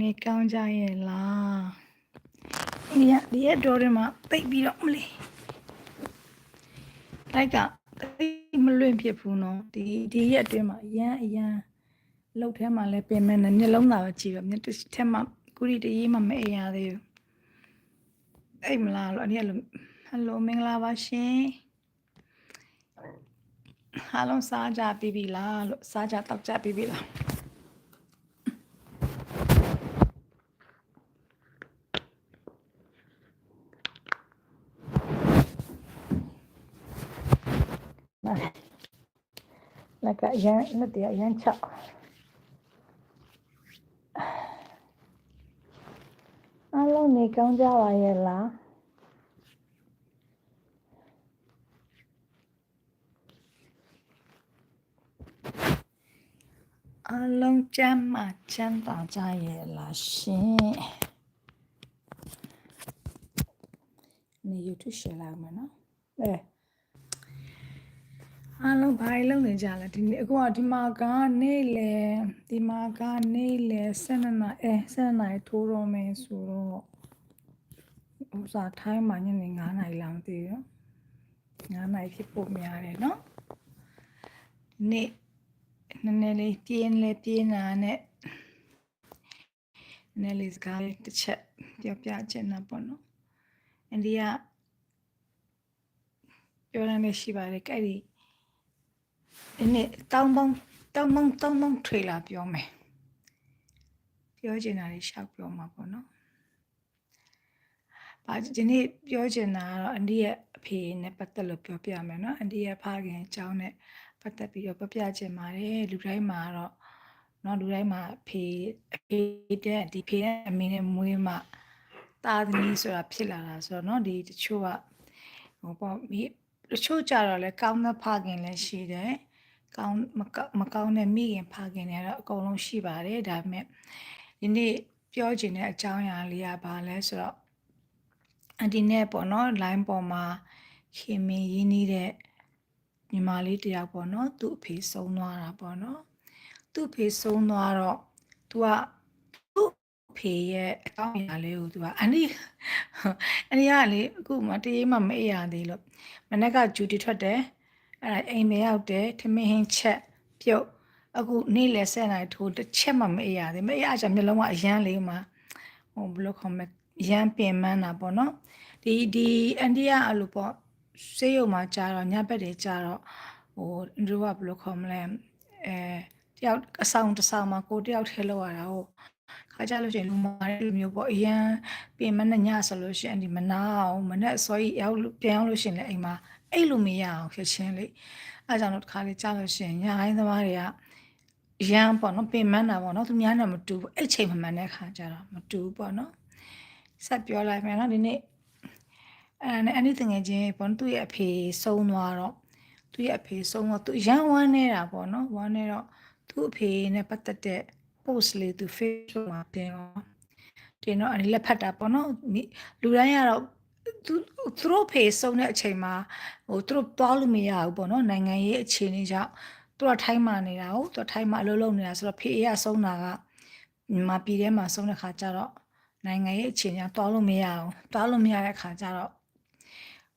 နေကောင်းကြရဲ့လားဒီရဒီရတော်တွေမှာတိတ်ပြီးတော့မလေးလိုက်ကတိတ်မလွင့်ဖြစ်ဘူးနော်ဒီဒီရက်အတွင်းမှာအရန်အရန်လှုပ်ထဲမှာလဲပင်မဲ့နဲ့မျက်လုံးသာပဲကြည့်တော့မျက်တစ်ထဲမှာကုရီတရေးမှမအိပ်ရသေးဘူးအိပ်မလားလို့အနည်းလို့ဟယ်လိုမင်္ဂလာပါရှင်အားလုံးစားကြပြီးပြီလားလို့စားကြတောက်ကြပြီးပြီလား လက်ကရမ်းလက်တရရမ်းချအားလုံးနေကောင်းကြပါရဲ့လားအားလုံးကျမ်းမာချမ်းသာကြရဲ့လားရှင်နေ YouTube share လိုက်မယ်နော်အဲ အားလုံးဘာတွေလုပ်နေကြလဲဒီနေ့အခုကဒီမှာကနေလေဒီမှာကနေလေ7နာအဲ7နာရီထိုးတော့မယ်ဆိုတော့ဥစားထိုင်းမှာညနေ9နာရီလောက်တည်ရော9နာရီဖြစ်ဖို့များတယ်နော်ဒီနေ့နည်းနည်းလေးပြင်းလေးပြင်းတာနဲ့နည်းနည်းလေးစကားလေးတစ်ချက်ပြောပြချင်တာပေါ့နော်အိန္ဒိယပြောရမယ်ရှိပါတယ်ကြိုက်ဒီ ဒီနေ့တောင်းပေါင်းတောင်းပေါင်းတောင်းပေါင်းထွေလာပြောမယ်ပြောချင်တာတွေရှောက်ပြောမှာပေါ့နော်။ဘာဒီနေ့ပြောချင်တာကတော့အန်ဒီရဲ့အဖေနဲ့ပတ်သက်လို့ပြောပြမယ်နော်။အန်ဒီရဲ့ဖခင်အကြောင်းနဲ့ပတ်သက်ပြီးတော့ပြောပြချင်ပါတယ်လူတိုင်းမှာတော့နော်လူတိုင်းမှာအဖေအဖေတဲ့ဒီဖေနဲ့အမေနဲ့မွေးမှတာသမီဆိုတာဖြစ်လာတာဆိုတော့နော်ဒီတချို့ကဟိုပေါ့မိတချို့ကြတော့လဲကောင်းတဲ့ဖခင်လည်းရှိတယ်။ ကောင်းမကောင်းမကောင်းတဲ့မိခင်ဖခင်တွေကတော့အကုန်လုံးရှိပါတယ်ဒါပေမဲ့ဒီနေ့ပြောချင်တဲ့အကြောင်းအရာလေးကဘာလဲဆိုတော့အန်တီနဲ့ပေါ့နော် line ပေါ်မှာခင်မင်းရင်းနှီးတဲ့ညီမလေးတယောက်ပေါ့နော်သူ့အဖေဆုံးသွားတာပေါ့နော်သူ့အဖေဆုံးသွားတော့ तू ကသူ့အဖေရဲ့အကြောင်းအရာလေးကို तू ကအန်တီအန်တီကလေအခုမှတရေမှမအေးရသေးလို့မနေ့ကဂျူတီထွက်တယ် အဲ့ဒါအိမ်မရောက်တယ်ထမင်းဟင်းချက်ပြုတ်အခုနေ့လယ်ဆက်နိုင်ထိုးတစ်ချက်မှမအေးရသေးမအေးရကြမျိုးလုံးကအရန်လေးမှာဟိုဘယ်လိုခေါ်မလဲရန်ပင်မန်းတာပေါ့နော်ဒီဒီအန်တီကအဲ့လိုပေါ့ဆေးရုံမှာကြာတော့ညဘက်တွေကြာတော့ဟိုတို့ကဘယ်လိုခေါ်မလဲအဲတယောက်အဆောင်တစ်ဆောင်မှာကိုတယောက်ထဲလောက်ရတာဟုတ်ခါကြလို့ရှိရင်လူမာတဲ့လူမျိုးပေါ့အရန်ပြင်မနဲ့ညဆိုလို့ရှိရင်ဒီမနာအောင်မနဲ့အစောကြီးရောက်လို့ပြန်ရောက်လို့ရှိရင်လည်းအိမ်မှာ အဲ့လိုမရအောင်ဖြစ်ချင်းလေအဲကြောင့်တော့တစ်ခါလေးကြားလို့ရှိရင်ညာဟိုင်းသမားတွေကရန်ပေါ့နော်ပင်မန်းတာပေါ့နော်သူများနဲ့မတူဘူးအဲ့ချိန်မှမှန်တဲ့ခါကျတော့မတူဘူးပေါ့နော်ဆက်ပြောလိုက်မယ်နော်ဒီနေ့အဲနဲ့ anything ငယ်ချင်းပေါ့သူ့ရဲ့အဖေဆုံးသွားတော့သူ့ရဲ့အဖေဆုံးတော့သူရန်ဝမ်းနေတာပေါ့နော်ဝမ်းနေတော့သူ့အဖေနဲ့ပတ်သက်တဲ့ post လေးသူ Facebook မှာတင်တော့တင်တော့အဲ့လက်ဖတ်တာပေါ့နော်မိလူတိုင်းကတော့ သူသူတို့ဖေဆုံးတဲ့အချိန်မှာဟိုသူတို့သွားလို့မရဘူးပေါ့နော်နိုင်ငံရေးအခြေအနေကြောင့်သူကထိုင်းမှာနေတာဟုတ်သူကထိုင်းမှာအလုပ်လုပ်နေတာဆိုတော့ဖေအေးကဆုံးတာကမြန်မာပြည်ထဲမှာဆုံးတဲ့ခါကျတော့နိုင်ငံရေးအခြေအနေကြောင့်သွားလို့မရအောင်သွားလို့မရတဲ့ခါကျတော့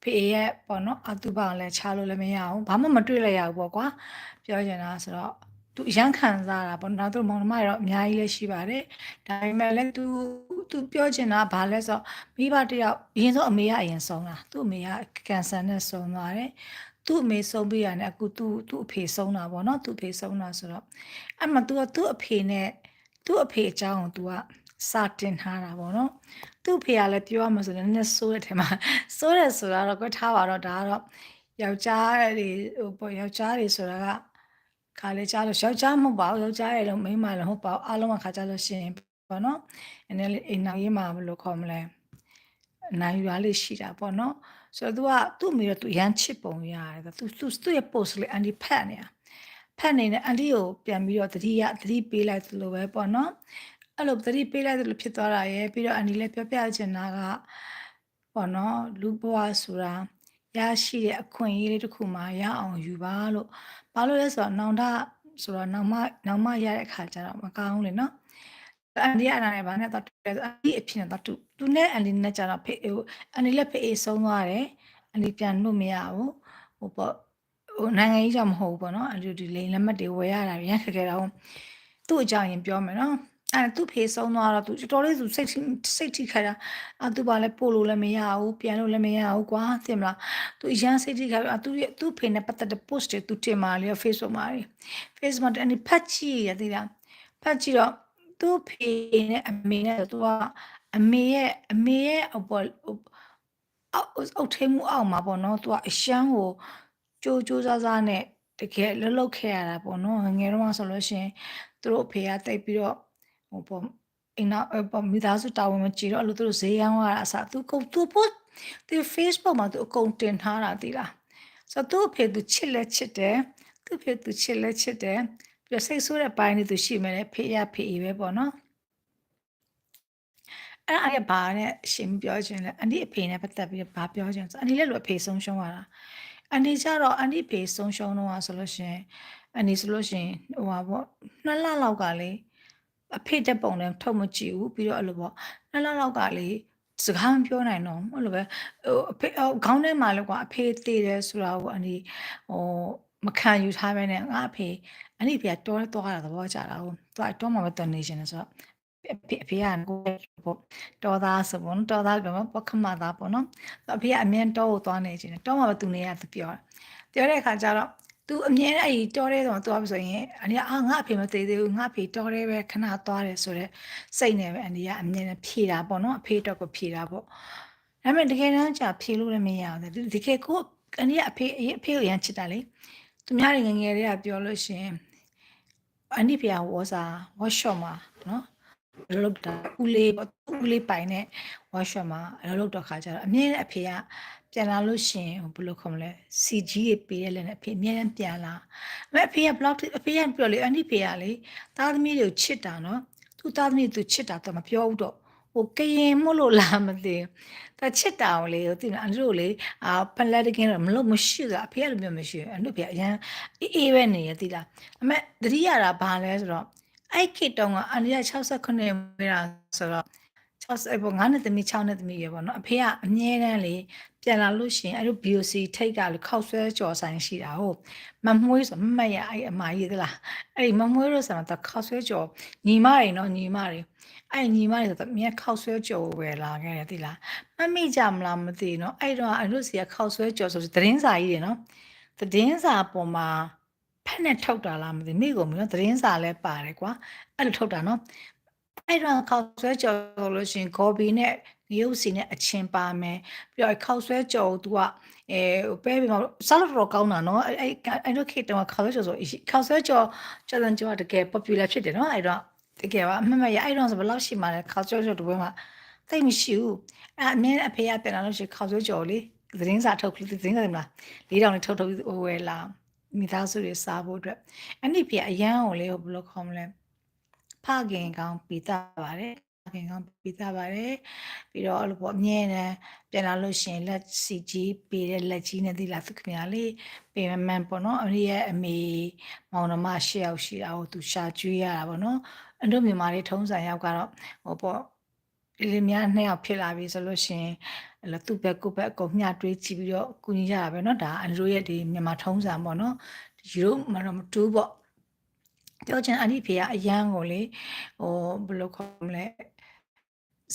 ဖေအေးရဲ့ပေါ့နော်အတူပါလည်းချလို့လည်းမရအောင်ဘာမှမတွေ့လိုက်ရဘူးပေါ့ကွာပြောချင်တာဆိုတော့သူအရန်ခံစားတာပေါ့နောက်သူမောင်နှမတွေတော့အများကြီးလည်းရှိပါတယ်ဒါပေမဲ့လည်းသူ သူပြောချင်တာဘာလဲဆိုတော့မိဘတယောက်အရင်ဆုံးအမေကအရင်ဆုံးတာသူ့အမေကကင်ဆာနဲ့ဆုံးသွားတယ်သူ့အမေဆုံးပြီးရတယ်အခုသူ့သူ့အဖေဆုံးတာပေါ့နော်သူ့အဖေဆုံးတာဆိုတော့အဲ့မှာ तू ကသူ့အဖေနဲ့သူ့အဖေအကြောင်းကို तू ကစာတင်ထားတာပေါ့နော်သူ့အဖေကလည်းပြောရမှာဆိုလည်းနည်းနည်းစိုးတဲ့ထဲမှာစိုးတယ်ဆိုတာတော့ကွက်ထားပါတော့ဒါကတော့ယောက်ျားတွေဟိုပေါ့ယောက်ျားတွေဆိုတာကခါလေကြားလို့ယောက်ျားမဟုတ်ပါဘူးယောက်ျားရဲ့လုံးမိန်းမလည်းဟုတ်ပါဘူးအားလုံးကခါကြလို့ရှိရင် ပေါ့နော်နည်းနည်းလေးအိမ်နောက်ရေးမှာဘယ်လိုခေါ်မလဲအနိုင်ယူရလေးရှိတာပေါ့နော်ဆိုတော့ तू ကသူ့မိတော့ तू ရမ်းချစ်ပုံရတယ် तू तू သူ့ရဲ့ post လေးအန်ဒီဖတ်နေတာဖတ်နေတဲ့အန်ဒီကိုပြန်ပြီးတော့သတိရသတိပေးလိုက်သလိုပဲပေါ့နော်အဲ့လိုသတိပေးလိုက်သလိုဖြစ်သွားတာရယ်ပြီးတော့အန်ဒီလည်းပြောပြချင်တာကပေါ့နော်လူဘဝဆိုတာရရှိတဲ့အခွင့်အရေးလေးတစ်ခုမှရအောင်ယူပါလို့ ဘာလို့လဲဆိုတော့နောင်တဆိုတော့နောင်မနောင်မရတဲ့ခါကျတော့မကောင်းဘူးလေနော် အန်ဒီကအနာနဲ့ဗာနဲ့တော့တူတယ်ဆိုအန်ဒီအဖြစ်နဲ့တော့တူသူနဲ့အန်ဒီနဲ့ကျတော့ဖေဟိုအန်ဒီလက်ဖေအေးဆုံးသွားတယ်အန်ဒီပြန်လို့မရဘူးဟိုပေါ့ဟိုနိုင်ငံကြီးကြောင့်မဟုတ်ဘူးပေါ့နော်အန်ဒီဒီလိန်လက်မှတ်တွေဝယ်ရတာရန်ခက်ခဲတာဟုတ်သူ့အကြောင်းရင်ပြောမယ်နော်အဲသူ့ဖေဆုံးသွားတော့သူတော်တော်လေးသူစိတ်ထိစိတ်ထိခါတာအသူပါလဲပို့လို့လည်းမရဘူးပြန်လို့လည်းမရဘူးကွာသိမလားသူအရန်စိတ်ထိခါပြီးသူသူ့ဖေနဲ့ပတ်သက်တဲ့ post တွေသူတင်มาလေ Facebook မှာလေ Facebook မှာအဲ့ဖတ်ကြည့်ရသေးလားဖတ်ကြည့်တော့ သူ့ဖေနဲ့အမေနဲ့သူကအမေရဲ့အမေရဲ့အပေါ်အောက်အုတ်ထိမှုအောက်မှာပေါ့နော်သူကအရှမ်းကိုကြိုးကြိုးစားစားနဲ့တကယ်လှုပ်လှုပ်ခဲ့ရတာပေါ့နော်ငငယ်တော့ဆိုလို့ရှိရင်သူတို့အဖေကတိတ်ပြီးတော့ဟိုပေါ့အိမ်နောက်ပေါ့မိသားစုတာဝန်မကြည့်တော့အဲ့လိုသူတို့ဈေးရောင်းရတာအစားသူကုန်သူပို့သူ Facebook မှာသူအကုန်တင်ထားတာတိလားဆိုတော့သူ့အဖေသူချစ်လဲချစ်တယ်သူ့အဖေသူချစ်လဲချစ်တယ် ပြီးတော့စိတ်ဆိုးတဲ့ပိုင်းတွေသူရှိမယ်လေဖေးရဖေးပဲပေါ့နော်အဲ့အဲ့ဘာနဲ့ရှင်ပြောခြင်းလဲအန်ဒီအဖေနဲ့ပတ်သက်ပြီးဘာပြောခြင်းဆိုအန်ဒီလည်းလိုအဖေဆုံးရှုံးရတာအန်ဒီကြတော့အန်ဒီဖေဆုံးရှုံးတော့ဆိုလို့ရှင်အန်ဒီဆိုလို့ရှင်ဟိုပါပေါ့နှစ်လလောက်ကလေအဖေတက်ပုံလည်းထုတ်မကြည့်ဘူးပြီးတော့အဲ့လိုပေါ့နှစ်လလောက်ကလေစကားမပြောနိုင်တော့အဲ့လိုပဲဟိုအဖေခေါင်းထဲမှာလည်းကွာအဖေသေးတယ်ဆိုတာကိုအန်ဒီဟိုမခံယူထားပဲနဲ့ငါအဖေ အန်ဒီဖေကတောသွားတာသဘောကျတာဟုတ်သူကတောမှာပဲတနေရှင်ဆိုတော့အဖေအဖေကကိုပေါ့တော်သားဆိုပေါ့တော်သားပြောမှာပခမသားပေါ့နော်အဖေကအမြင်တော်ကိုသွားနေခြင်းတော်မှာပဲသူနေရသူပြောပြောတဲ့အခါကျတော့သူအမြင်အဲ့ဒီတော်တဲ့တော့သွားပြီဆိုရင်အန်ဒီကအာငါအဖေမသေးသေးဘူးငါအဖေတော်တယ်ပဲခဏသွားတယ်ဆိုတော့စိတ်နဲ့ပဲအန်ဒီကအမြင်နဲ့ဖြေတာပေါ့နော်အဖေတော့ကိုဖြေတာပေါ့ဒါပေမဲ့တကယ်တမ်းကျဖြေလို့လည်းမရဘူးတကယ်ကိုအန်ဒီကအဖေအဖေကိုရမ်းချစ်တာလေသူများတွေငငယ်တွေကပြောလို့ရှိရင် အန်ဒီဖေကဝေါ်စာ workshop မှာနော်လောက်တာဦးလေးပေါ့ဦးလေးပိုင်တဲ့ workshop မှာအလုပ်လုပ်တော့ခါကျတော့အမြဲအဖေကပြန်လာလို့ရှင်ဘယ်လိုခေါ်မလဲ CG ရေးပေးရလဲနဲ့အဖေအမြဲတမ်းပြန်လာအမေအဖေက blog အဖေကပြောလေအန်ဒီဖေကလေသားသမီးတွေကိုချစ်တာနော်သူ့သားသမီးသူချစ်တာတော့မပြောဘူးတော့ ဟိုကရင်မို့လို့လားမသိဘူးတချစ်တာကိုလေဟိုတင်အန်တို့လေအာပလက်တကင်းတော့မလို့မရှိတာအဖေကလည်းမျိုးမရှိဘူးအန်တို့ဖေအရန်အေးအေးပဲနေရတိလားအမေတတိရတာဘာလဲဆိုတော့အဲ့ခေတ်တုန်းကအန်ဒီက69ဝေးတာဆိုတော့ 60ပေါ့9နှစ်သမီး6နှစ်သမီးရပေါ့နော်အဖေကအမြဲတမ်းလေပြန်လာလို့ရှိရင်အဲ့လို BOC ထိတ်ကလေခောက်ဆွဲကြော်ဆိုင်ရှိတာဟုတ်မမွှေးဆိုမမတ်ရအဲ့အမကြီးသလားအဲ့ဒီမမွှေးလို့ဆိုတော့ခောက်ဆွဲကြော်ညီမတွေနော်ညီမတွေအဲ့ညီမတွေဆိုတော့မြဲခောက်ဆွဲကြော်ဝယ်လာခဲ့တယ်သိလားမမိကြမလားမသိနော်အဲ့တော့အဲ့လိုစီကခောက်ဆွဲကြော်ဆိုသတင်းစာကြီးတွေနော်သတင်းစာပေါ်မှာဖက်နဲ့ထုတ်တာလားမသိမိကုန်ပြီနော်သတင်းစာလည်းပါတယ်ကွာအဲ့လိုထုတ်တာနော် အဲ့တော့ခောက်ဆွဲကြော်လို့ရှင်ဂေါ်ဘီနဲ့ရုပ်စီနဲ့အချင်းပါမယ်ပြီးတော့ခောက်ဆွဲကြော်သူကအဲပဲပြီးတော့စားလို့တော့ကောင်းတာနော်အဲ့အဲ့လိုခေတ်တုန်းကခောက်ဆွဲကြော်ဆိုခောက်ဆွဲကြော်ကျန်ကြော်တကယ် popular ဖြစ်တယ်နော်အဲ့တော့တကယ်ပါအမှန်မှန်ရအဲ့တော့ဆိုဘယ်လောက်ရှိမှလဲခောက်ဆွဲကြော်တပွဲမှာသိမရှိဘူးအဲ့အမြဲအဖေကပြန်လာလို့ရှိခောက်ဆွဲကြော်လေသတင်းစာထုတ်သတင်းစာတယ်မလားလေးတောင်လေးထုတ်ထုတ်ဝယ်လာမိသားစုတွေစားဖို့အတွက်အဲ့ဒီပြအရန်ကိုလေဘယ်လိုခေါ်မလဲ ဖခင်ကောင်းပိတာပါတယ်ဖခင်ကောင်းပိတာပါတယ်ပြီးတော့အဲ့လိုပေါ့အမြဲတမ်းပြန်လာလို့ရှင်လက်စီကြီးပေးတဲ့လက်ကြီးနဲ့ဒီလာသူခင်ဗျာလေးပေမန်ပေါ့နော်အမေရဲ့အမေမောင်နှမရှစ်ယောက်ရှိတာကိုသူရှာကျွေးရတာပေါ့နော်အတို့မြန်မာလေးထုံးစံရောက်ကတော့ဟိုပေါ့လေးများနှစ်ယောက်ဖြစ်လာပြီဆိုလို့ရှင်အဲ့လိုသူ့ဘက်ကိုယ့်ဘက်အကုန်မျှတွေးကြည့်ပြီးတော့ကုညီကြတာပဲเนาะဒါအန်ဒရိုရဲ့ဒီမြန်မာထုံးစံပေါ့เนาะယူရိုမတော့မတူပေါ့ ပြောချင်အဲ့ဒီဖေကအရန်ကိုလေဟိုဘယ်လိုခေါ်မလဲ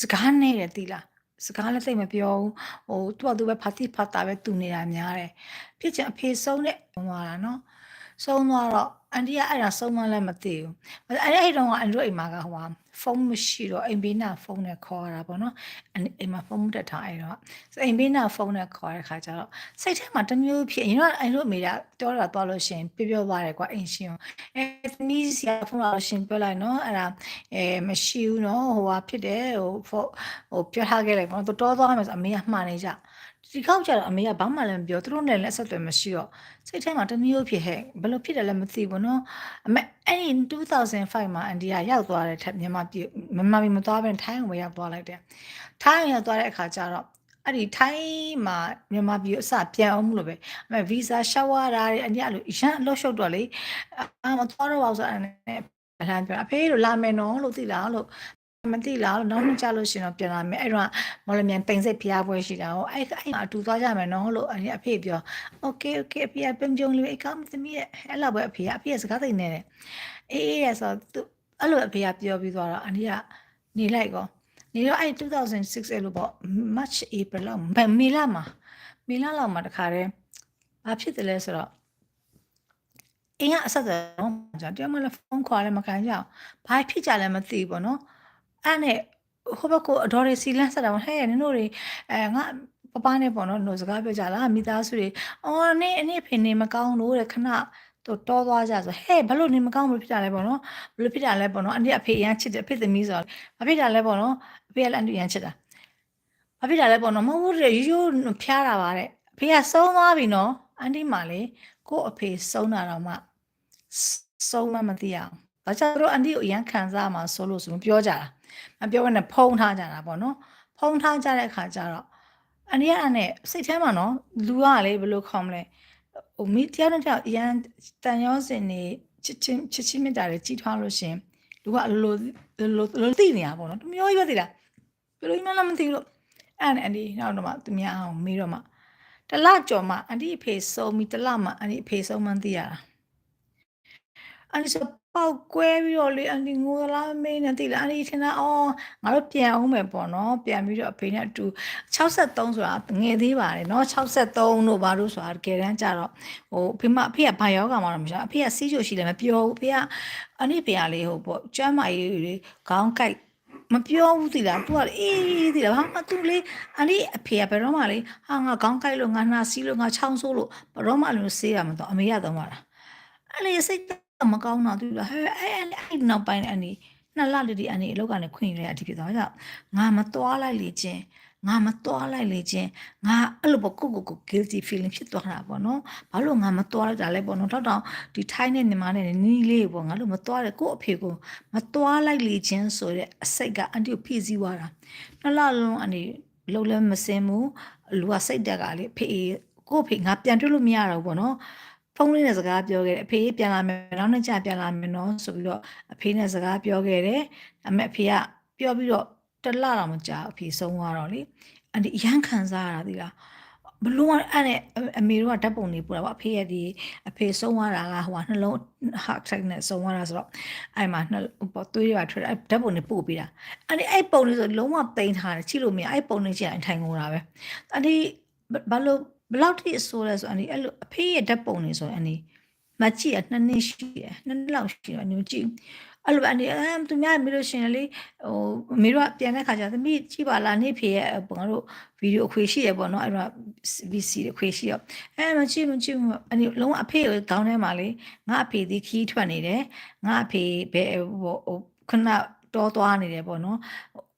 စကားနဲ့တယ်တီလားစကားလည်းသိမပြောဘူးဟိုသူ့အတူပဲဖာတိဖာတာပဲတူနေတာများတယ်ဖြစ်ချင်အဖေဆုံးတဲ့ဟိုလာနော်ဆုံးသွားတော့ အန်တီကအဲ့ဒါဆုံးမလဲမသိဘူးအဲ့အဲ့တုန်းကအန်ဒရိုအိမ်မှာကဟိုဖုန်းမရှိတော့အိမ်ဘေးနာဖုန်းနဲ့ခေါ်ရတာပေါ့နော်အိမ်မှာဖုန်းတက်ထားအဲ့တော့အိမ်ဘေးနာဖုန်းနဲ့ခေါ်ရတဲ့ခါကျတော့စိတ်ထဲမှာတမျိုးဖြစ်ရင်တော့အဲ့လိုအမေကပြောတာသွားလို့ရှင်ပြပြောသွားတယ်ကွာအိမ်ရှင်အဲသမီးစီကဖုန်းလာလို့ရှင်ပြောလိုက်နော်အဲ့ဒါအဲမရှိဘူးနော်ဟိုဟာဖြစ်တယ်ဟိုဟိုပြောထားခဲ့လိုက်ပေါ့နော်တော်သွားမယ်ဆိုအမေကမှားနေကြ ဒီကောက်ကြတော့အမေကဘာမှလည်းမပြောသူတို့နဲ့လည်းအဆက်အသွယ်မရှိတော့စိတ်ထဲမှာတမျိုးဖြစ်ဟဲ့ဘယ်လိုဖြစ်တယ်လဲမသိဘူးနော်အမေအဲ့ဒီ2005မှာအန်ဒီကရောက်သွားတဲ့ထက်မြန်မာပြည်မြန်မာပြည်မသွားဘဲထိုင်းကိုရောက်သွားလိုက်တယ်ထိုင်းရောက်သွားတဲ့အခါကျတော့အဲ့ဒီထိုင်းမှာမြန်မာပြည်အစပြန်အောင်မလို့ပဲအမေဗီဇာရှောက်ရတာတွေအညလိုရန်အလို့ရှုပ်တော့လေအာမသွားတော့ပါဆိုအဲ့အလန်းပြောအဖေလို့လာမယ်နော်လို့သိလားလို့ မသိလားလို့နောက်နှစ်ကြလို့ရှင်တော့ပြန်လာမယ်အဲ့တော့မော်လမြိုင်ပိန်စိတ်ဖျားပွဲရှိတာဟောအဲ့အဲ့မှာအတူသွားကြမယ်နော်လို့အဖေပြော okay okay အဖေကပင်ကြုံလေးအကောင်သမီးရဲ့အဲ့လောက်ပဲအဖေကအဖေကစကားသိနေတယ်အေးအေးရဆိုသူအဲ့လိုအဖေကပြောပြီးသွားတော့အန်ဒီကနေလိုက်ကောနေတော့အဲ့2006အဲ့လိုပေါ့ March April လောက်မေလမှာမေလလောက်မှာတခါတည်းဘာဖြစ်တယ်လဲဆိုတော့အင်းကအဆက်တော့ကျွန်တော်မလည်းဖုန်းခေါ်လည်းမခံကြအောင်ဘာဖြစ်ကြလဲမသိဘူးပေါ့နော် အဲ့နဲ့ဟိုဘက်ကအတော်တွေစီလန်းဆက်တာဟဲ့နင်တို့တွေအဲငါပပနဲ့ပေါ့နော်တို့စကားပြောကြလားမိသားစုတွေအော်နေအနည်းဖေနေမကောင်းလို့တဲ့ခဏတော့တောသွားကြဆိုဟဲ့ဘလို့နေမကောင်းဘူးဖြစ်တာလဲပေါ့နော်ဘလို့ဖြစ်တာလဲပေါ့နော်အနည်းအဖေရမ်းချစ်တယ်အဖေသမီးဆိုတော့ဘာဖြစ်တာလဲပေါ့နော်အဖေကလည်းအန်တူရမ်းချစ်တာဘာဖြစ်တာလဲပေါ့နော်မဟုတ်ဘူးရိုးရိုးဖျားတာပါတဲ့အဖေကဆုံးသွားပြီနော်အန်တီမလေးကို့အဖေဆုံးတာတော့မှဆုံးမမသိအောင်ဘာကြောင့်တို့အန်တီကိုအရန်ခံစားမှာဆိုလို့ဆိုမပြောကြတာ မပြောဘဲနဲ့ဖုံးထားကြတာပေါ့နော်ဖုံးထားကြတဲ့အခါကျတော့အန်တီကအဲ့နဲ့စိတ်ထဲမှာနော်လူကလေဘယ်လိုခေါ်မလဲဟိုမိတယောက်နဲ့တယောက်အရန်တန်ရောစင်နေချစ်ချင်းချစ်ချင်းမြတ်တာတွေကြီးထွားလို့ရှင်လူကလိုလိုလိုသိနေတာပေါ့နော်တမျိုးကြီးပဲသိလားဘယ်လိုမှလည်းမသိလို့အဲ့နဲ့အန်တီနောက်တော့မှသူများအောင်မေးတော့မှတလကြော်မှအန်တီအဖေဆုံးပြီးတလမှအန်တီအဖေဆုံးမှန်းသိရတာအန်တီဆို ပေါက်ကွဲပြီးတော့လေအန်တီငိုလားမင်းနဲ့သိလားအန်တီထင်တာအော်ငါတို့ပြန်အောင်မယ်ပေါ့နော်ပြန်ပြီးတော့အဖေနဲ့အတူ63ဆိုတာငယ်သေးပါတယ်နော်63တို့ဘာလို့ဆိုတာတကယ်တမ်းကျတော့ဟိုအဖေမအဖေကဘာယောဂမှတော့မရှိဘူးအဖေကစီးချိုရှိတယ်မပြောဘူးအဖေကအနိဖေကလေဟိုပေါ့ကျမ်းမာရေးတွေခေါင်းကိုက်မပြောဘူးသီလား तू ကအေးသီလားဘာမှ तू လေအန်ဒီအဖေကဘယ်တော့မှလေဟာငါခေါင်းကိုက်လို့ငါနှာစီးလို့ငါချောင်းဆိုးလို့ဘယ်တော့မှလို့ဆေးရမှာတော့အမေရတော့မှာလားအဲ့လေစိတ် မကောင်းတာသူလားဟဲ့အဲ့အဲ့နောက်ပိုင်းအနေနှစ်လတည်းအနေအလောက်ကနေခွင့်ယူရတဲ့အထိဖြစ်သွားကြငါမသွားလိုက်လေချင်းငါမသွားလိုက်လေချင်းငါအဲ့လိုပေါ့ကိုကိုကို guilty feeling ဖြစ်သွားတာပေါ့နော်ဘာလို့ငါမသွားလိုက်တာလဲပေါ့နော်တော့တောင်ဒီထိုင်းနဲ့ညီမနဲ့နီးလေးပေါ့ငါလို့မသွားတယ်ကို့အဖေကိုမသွားလိုက်လေချင်းဆိုတဲ့အစိတ်ကအန်တီကိုဖိစီးသွားတာနှစ်လလုံးအနေလုံးလည်းမစင်ဘူးလူကစိတ်တက်ကလေဖေကို့ဖေငါပြန်တွေ့လို့မရတော့ဘူးပေါ့နော် ဖုန်းလေးနဲ့စကားပြောခဲ့တယ်အဖေပြန်လာမယ်နောက်နေ့ကျပြန်လာမယ်နော်ဆိုပြီးတော့အဖေနဲ့စကားပြောခဲ့တယ်ဒါပေမဲ့အဖေကပြောပြီးတော့တလတော့မကြာအဖေဆုံးသွားတော့လေအန်ဒီရန်ခံစားရတာဒီလားဘလို့အဲ့နဲ့အမေတို့ကဓာတ်ပုံတွေပို့တာပေါ့အဖေရဲ့ဒီအဖေဆုံးသွားတာကဟိုနှလုံး heart attack နဲ့ဆုံးသွားတာဆိုတော့အဲ့မှာနှပေါ့သွေးရထွက်အဲ့ဓာတ်ပုံတွေပို့ပေးတာအဲ့ဒီအဲ့ပုံတွေဆိုလုံးဝပိန်ထားတယ်ချိလို့မရအဲ့ပုံတွေကျရင်ထိုင်ကုန်တာပဲအဲ့ဒီဘာလို့ ဘလောက်ထိဆိုးလဲဆိုအန်ဒီအဲ့လိုအဖေရဲ့ဓာတ်ပုံတွေဆိုအန်ဒီမကြည့်ရနှစ်နှစ်ရှိတယ်နှစ်နှစ်လောက်ရှိတယ်အန်ဒီကြည့်အဲ့လိုအန်ဒီအဲသူများမေးလို့ရှင်လေဟိုမေတို့ကပြန်တဲ့ခါကျသမီးကြည့်ပါလားနေဖေရဲ့ငါတို့ဗီဒီယိုအခွေရှိရပေါ့နော်အဲ့တော့ VC အခွေရှိရအဲမကြည့်မကြည့်အန်ဒီလုံးဝအဖေကိုခေါင်းထဲမှာလေငါအဖေဒီခီးထွက်နေတယ်ငါအဖေဘယ်ဟိုခဏတောသွားနေတယ်ပေါ့နော်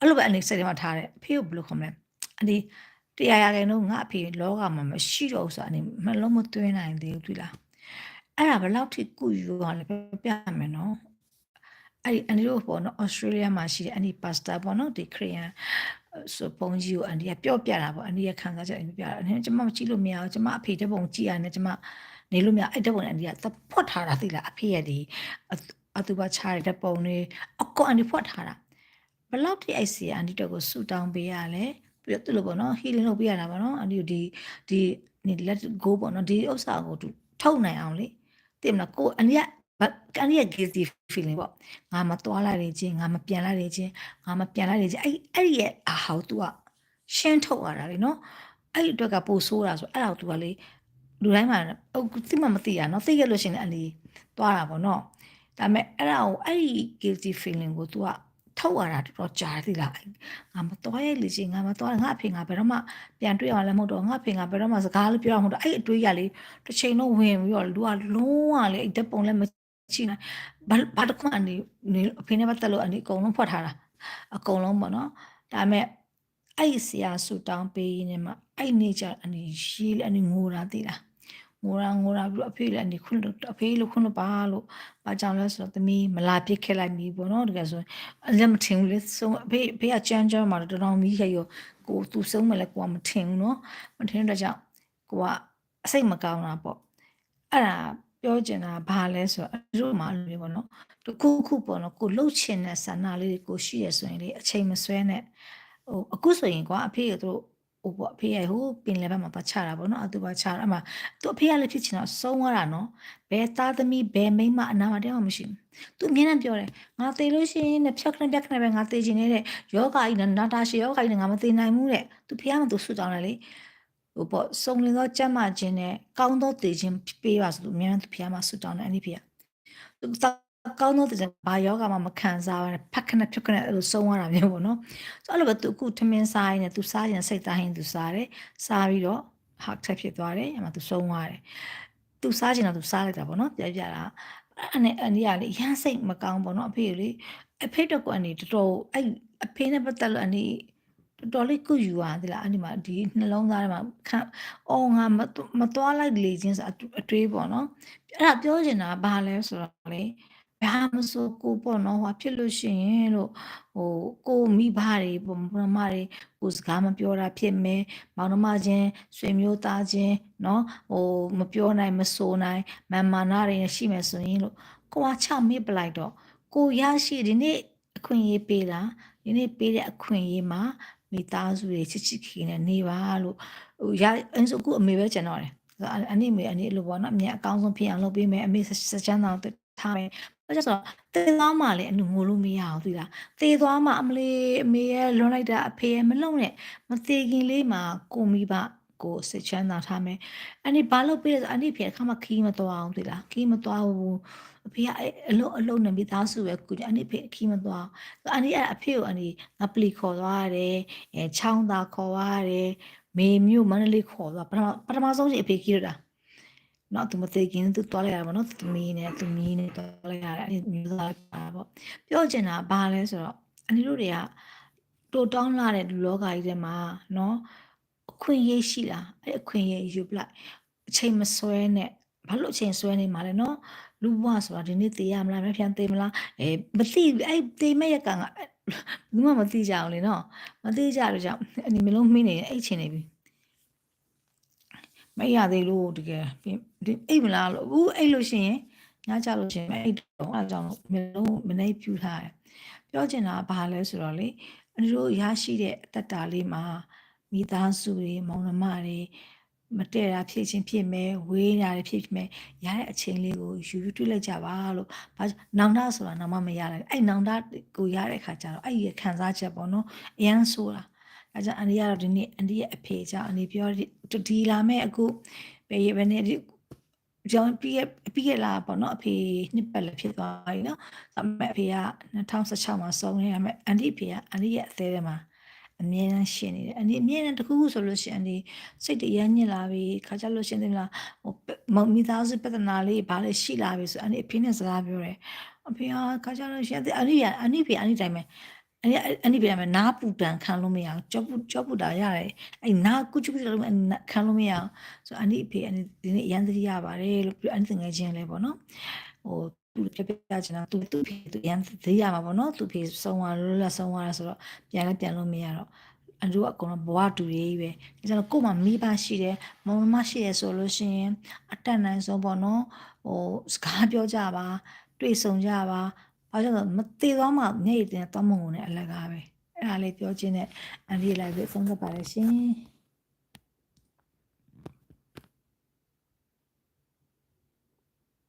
အဲ့လိုပဲအန်ဒီစိတ်ထဲမှာထားတယ်အဖေကိုဘယ်လိုခေါ်မလဲအန်ဒီ တရားရခဲ့တော့ငါအဖေလောကမှာမရှိတော့ဆိုအနေမလုံးမသွင်းနိုင်သေးဘူးတွေ့လားအဲ့ဒါဘယ်လောက်ထိကုယူရလဲပြမယ်နော်အဲ့ဒီအန်ဒီတို့ပေါ့နော်ဩစတြေးလျမှာရှိတဲ့အန်ဒီပါစတာပေါ့နော်ဒီခရီးယန်ဆိုပုံကြီးကိုအန်ဒီကပြော့ပြတာပေါ့အန်ဒီကခံစားချက်အန်ဒီပြတာအနေနဲ့ကျမမကြည့်လို့မရဘူးကျမအဖေတဲ့ပုံကြည့်ရတယ်ကျမနေလို့မရအဲ့တဲ့ပုံအန်ဒီကသဖွက်ထားတာသိလားအဖေရဲ့ဒီအတူပါချားတဲ့ပုံတွေအကောအန်ဒီဖွက်ထားတာဘယ်လောက်ထိအဲ့စီအန်ဒီတို့ကိုဆူတောင်းပေးရလဲ ပြီးတော့သူ့လိုပေါ့နော် healing လုပ်ပေးရတာပေါ့နော်အန်ဒီဒီဒီနေ let go ပေါ့နော်ဒီဥစ္စာကိုသူထုတ်နိုင်အောင်လေသိမလားကိုအန်ဒီကကန်ရဲ့ guilty feeling ပေါ့ငါမသွားလိုက်နေချင်းငါမပြန်လိုက်နေချင်းငါမပြန်လိုက်နေချင်းအဲ့အဲ့ရဲ့အာဟော तू ကရှင်းထုတ်ရတာလေနော်အဲ့ဒီအတွက်ကပိုဆိုးတာဆိုအဲ့ဒါကို तू ကလေလူတိုင်းမှာသိမှမသိရနော်သိခဲ့လို့ရှိရင်လည်းအလီသွားတာပေါ့နော်ဒါပေမဲ့အဲ့ဒါကိုအဲ့ဒီ guilty feeling ကို तू က ထုတ်ရတာတော်တော်ကြာသေးလားငါမတော်ရဲ့လေချင်းငါမတော်ငါအဖေငါဘယ်တော့မှပြန်တွေ့ရလည်းမဟုတ်တော့ငါအဖေငါဘယ်တော့မှစကားလည်းပြောရမဟုတ်တော့အဲ့အတွေးရလေတစ်ချိန်လုံးဝင်ပြီးတော့လူကလုံးဝလေအဲ့ဓာတ်ပုံလည်းမချိနိုင်ဘာဘာတခွန်းအနေအဖေနဲ့ပတ်သက်လို့အနေအကုန်လုံးဖွက်ထားတာအကုန်လုံးပေါ့နော်ဒါပေမဲ့အဲ့ဆရာဆူတောင်းပေးနေမှာအဲ့နေကြအနေရှိလေအနေငိုတာသိလား ငိုရာငိုရာပြီးအဖေလည်းအနေခွန်းလို့အဖေလို့ခွန်းလို့ပါလို့ဘာကြောင့်လဲဆိုတော့သမီးမလာပြစ်ခဲ့လိုက်ပြီပေါ့နော်တကယ်ဆိုအလက်မထင်ဘူးလေဆုံးအဖေအဖေကကြမ်းကြမ်းမှာတော်တော်မီးရရောကိုသူဆုံးမလဲကိုကမထင်ဘူးနော်မထင်တဲ့ကြောင့်ကိုကအစိတ်မကောင်းတာပေါ့အဲ့ဒါပြောချင်တာဘာလဲဆိုတော့အတို့မှလို့ပေါ့နော်တခုခုပေါ့နော်ကိုလှုပ်ချင်တဲ့ဆန္ဒလေးတွေကိုရှိရဆိုရင်လေအချိန်မဆွဲနဲ့ဟိုအခုဆိုရင်ကွာအဖေကသူတို့ ဟိုပေါ့အဖေရဟိုပင်လယ်ဘက်မှာပါချတာပေါ့နော်အတူပါချတာအမှသူအဖေကလည်းဖြစ်ချင်တော့ဆုံးသွားတာနော်ဘယ်သားသမီးဘယ်မိန်းမအနာမတည်းမှမရှိဘူးသူအမြဲတမ်းပြောတယ်ငါသေလို့ရှိရင်နဲ့ဖြတ်ခနဲ့ပြက်ခနဲ့ပဲငါသေချင်နေတဲ့ယောဂါကြီးနဲ့နာတာရှေယောဂါကြီးနဲ့ငါမသေနိုင်ဘူးတဲ့သူဖေကမှသူဆွတောင်းတယ်လေဟိုပေါ့စုံလင်သောကြက်မှခြင်းနဲ့ကောင်းသောတည်ခြင်းပေးပါဆိုလို့အများကြီးဖျားမှာဆွတောင်းတယ်အဲ့ဒီဖျားသူ ကောင်းသောတည်ခြင်းဘာယောဂမှမခံစားဘဲဖက်ခနဲ့ဖြုတ်ခနဲ့အဲ့လိုဆုံးသွားတာမျိုးပေါ့နော်ဆိုအဲ့လိုပဲသူအခုထမင်းစားရင်းနဲ့သူစားရင်စိတ်သားရင်သူစားတယ်စားပြီးတော့ဟာထက်ဖြစ်သွားတယ်အမှသူဆုံးသွားတယ်သူစားချင်တော့သူစားလိုက်တာပေါ့နော်ပြပြတာအဲ့နဲ့အန်ဒီကလေရမ်းစိတ်မကောင်းပေါ့နော်အဖေလေအဖေတော့ကနေတော်တော်အဲ့အဖေနဲ့ပတ်သက်လို့အန်ဒီတော်တော်လေးကုယူရသလားအဲ့ဒီမှာဒီနှလုံးသားထဲမှာခန့်အော်ငါမမသွားလိုက်လေချင်းဆိုအတွေးပေါ့နော်အဲ့ဒါပြောချင်တာဘာလဲဆိုတော့လေ ဘာမဆိုကိုပေါ့နော်ဟိုဖြစ်လို့ရှိရင်လို့ဟိုကိုမိဘတွေပေါ့မမတွေကိုစကားမပြောတာဖြစ်မယ်မောင်နှမချင်းဆွေမျိုးသားချင်းနော်ဟိုမပြောနိုင်မဆိုနိုင်မန်မာနာတွေရှိမယ်ဆိုရင်လို့ကိုကချမေ့ပလိုက်တော့ကိုရရှိဒီနေ့အခွင့်အရေးပေးတာဒီနေ့ပေးတဲ့အခွင့်အရေးမှာမိသားစုတွေချစ်ချစ်ခင်နဲ့နေပါလို့ဟိုရအင်းဆိုအခုအမေပဲကျန်တော့တယ်အနိမေအနိလို့ပေါ့နော်အမြင်အကောင်းဆုံးဖြစ်အောင်လုပ်ပေးမယ်အမေစချမ်းသာ ထားမယ်ဘာကြောင့်ဆိုတော့သေသွားမှလည်းအနုငိုလို့မရအောင်သိလားသေသွားမှအမလေးအမေရဲ့လွန်လိုက်တာအဖေရဲ့မလုံနဲ့မသေးခင်လေးမှာကိုမိဘကိုစစ်ချမ်းသာထားမယ်အဲ့ဒီဘာလို့ပေးလဲဆိုအဲ့ဒီဖေအခါမှခီးမသွားအောင်သိလားခီးမသွားဘူးအဖေကအလုံးအလုံးနဲ့မိသားစုပဲကူအဲ့ဒီဖေခီးမသွားအဲ့ဒီအဲ့အဖေကိုအဲ့ဒီငါပလီခေါ်သွားရတယ်အဲချောင်းသာခေါ်သွားရတယ်မေမျိုးမန္တလေးခေါ်သွားပထမပထမဆုံးချိန်အဖေခီးရတာ နော်သူမသိခင်သူတွားလိုက်ရပါတော့သူမီးနဲ့သူမီးနဲ့တွားလိုက်ရတယ်အဲ့ဒီမျိုးသားပါပေါ့ပြောချင်တာဘာလဲဆိုတော့အန်ဒီတို့တွေကတိုတောင်းလာတဲ့လူလောကကြီးထဲမှာနော်အခွင့်အရေးရှိလားအဲ့အခွင့်အရေးယူပလိုက်အချိန်မဆွဲနဲ့ဘာလို့အချိန်ဆွဲနေမှာလဲနော်လူဘွားဆိုတာဒီနေ့တေးရမလားမပြန်တေးမလားအဲမသိအဲ့တေးမဲ့ရကန်ကဘူးမှမသိကြအောင်လေနော်မသိကြလို့ကြောင့်အနီမလုံးမင်းနေအဲ့ချိန်နေပြီမရသေးလို့တကယ် ဒီအိတ်မလားလို့ဘူးအိတ်လို့ရှိရင်ညကြလို့ရှိရင်အိတ်တော့အဲကြောင့်မျိုးလုံးမနေပြူထားတယ်ပြောချင်တာဘာလဲဆိုတော့လေအတို့ရရှိတဲ့အတ္တတာလေးမှာမိသားစုတွေမောင်နှမတွေမတည့်တာဖြစ်ချင်းဖြစ်မယ်ဝေးတာတွေဖြစ်မယ်ရတဲ့အချိန်လေးကိုယူယူတွေ့လိုက်ကြပါလို့ဘာနောင်တဆိုတာနောင်မမရလိုက်အဲ့နောင်တကိုရတဲ့ခါကျတော့အဲ့ဒီခံစားချက်ပေါ့နော်အရန်ဆိုတာအဲကြောင့်အန်ဒီကတော့ဒီနေ့အန်ဒီရဲ့အဖေကြောင့်အန်ဒီပြောဒီလာမဲ့အခုဘယ်ဘယ်နဲ့ ကြောင်းပြီးပြီးရလာပေါ့နော်အဖေနှစ်ပတ်လည်းဖြစ်သွားပြီနော်ဒါပေမဲ့အဖေက2016မှာဆုံးနေရမယ်အန်ဒီအဖေကအန်ဒီရဲ့အသေးထဲမှာအမြဲတမ်းရှင်နေတယ်အန်ဒီအမြဲတမ်းတခုခုဆိုလို့ရှိရင်အန်ဒီစိတ်တရမ်းညစ်လာပြီခါကြလို့ရှင်တယ်မလားဟိုမိသားစုပြဿနာလေးဘာလဲရှိလာပြီဆိုအန်ဒီအဖေနဲ့စကားပြောတယ်အဖေကခါကြလို့ရှင်အန်ဒီကအန်ဒီဖေအန်ဒီတိုင်းပဲ အဲ့ဒီအဲ့ဒီပြန်မယ်နားပူတန်ခံလို့မရအောင်ကြောပူကြောပူတာရတယ်အဲ့နားကုချူကုချူလို့ခံလို့မရအောင်ဆိုအန်ဒီအဖေအန်ဒီဒီနေ့ရန်သတိရပါတယ်လို့ပြီးအန်ဒီငယ်ချင်းလဲပေါ့နော်ဟိုသူပြပြချင်တာသူသူဖေသူရန်သတိရမှာပေါ့နော်သူဖေဆုံးသွားလို့လားဆုံးသွားတာဆိုတော့ပြန်လည်းပြန်လို့မရတော့အန်ဒူကအကုန်လုံးဘဝတူရေးပဲဒါကြောင့်ကို့မှာမိဘရှိတယ်မောင်မရှိရဆိုလို့ရှိရင်အတက်နိုင်ဆုံးပေါ့နော်ဟိုစကားပြောကြပါ တွေ့ဆုံကြပါ ဘာကြောင့်လဲမသေးသွားမှမျက်ရည်တင်သွားမုံနဲ့အလကားပဲအဲ့ဒါလေးပြောချင်းနဲ့အန်ဒီလိုက်ပြီးဆုံးသက်ပါလေရှင်